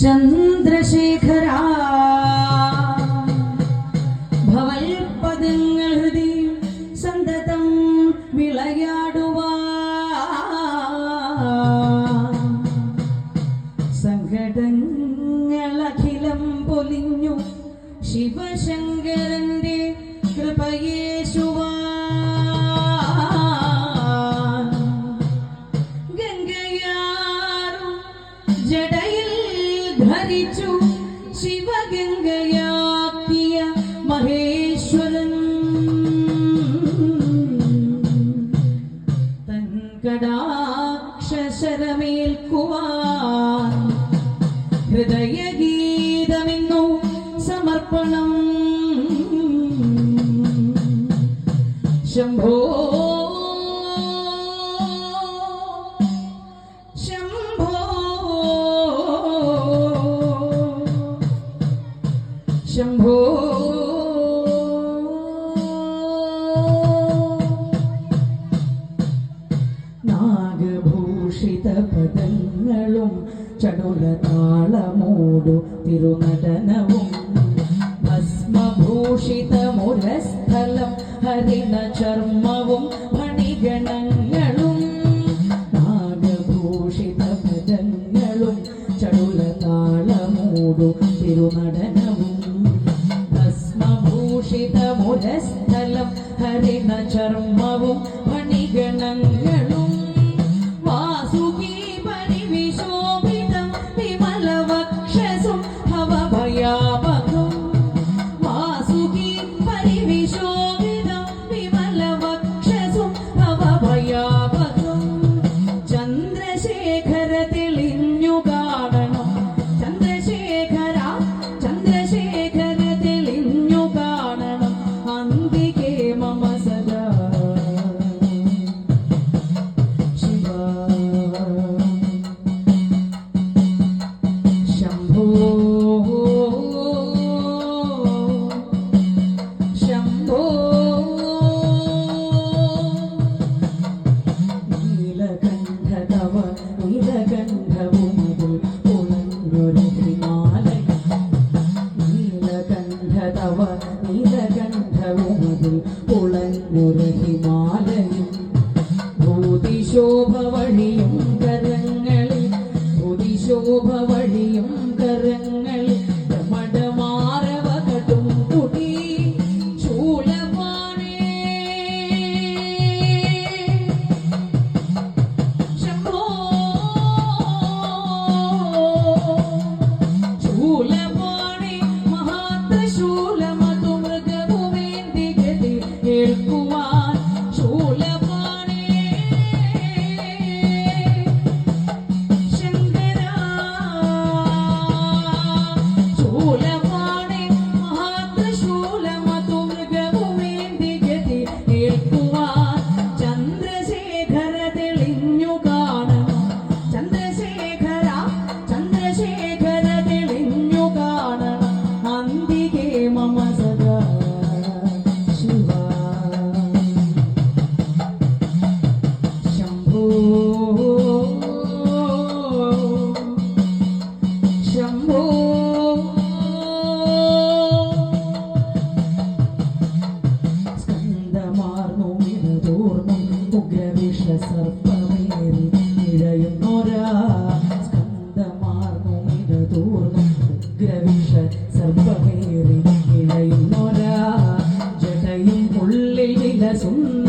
ചന്ദ്രശേഖരാ ഭവൽപദങ്ങൾ ഹൃദയം സന്തതം വിളയാടുവാ. സങ്കടങ്ങൾ അഖിലം പൊലിഞ്ഞു ശിവശങ്കരന്റെ കൃപയേ ശംഭോ ശംഭോ. ശംഭോ. നാഗഭൂഷിത പദങ്ങളും ചടുല ധർമ്മവും ഫണിഗണങ്ങളും നാഗഭൂഷിത പദങ്ങളും ചടുല തിരുനടനവും. ഭസ്മഭൂഷിത മുരസ്ഥലം ഹരിണ ചർമ്മവും സർപ്പമേറി നിഴയുന്നൊരാ സ്കന്ധമാർന്നു ഇടതൂർന്നു ഗ്രവിഷ സർപ്പമേറി നിഴയുന്നൊരാ ജടയിൽ ഉള്ളിൽ വിലസുന്ന